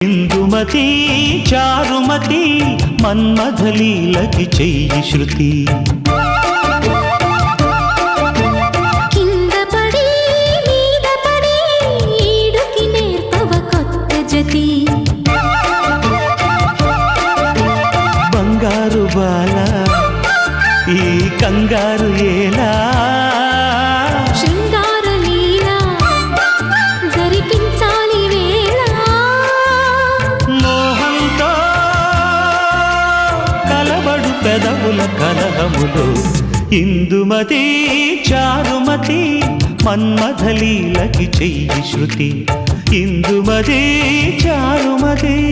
ఇందుమతి చారుమతి మన్మథలీలకి చెయ్యి శృతి. బంగారు బాల ఈ కంగారు ఏలా? పెదవుల కలహములు. ఇందుమతి చారుమతి మన్మథలీలకి చెయ్యి శృతి. ఇందుమతి చారుమతి.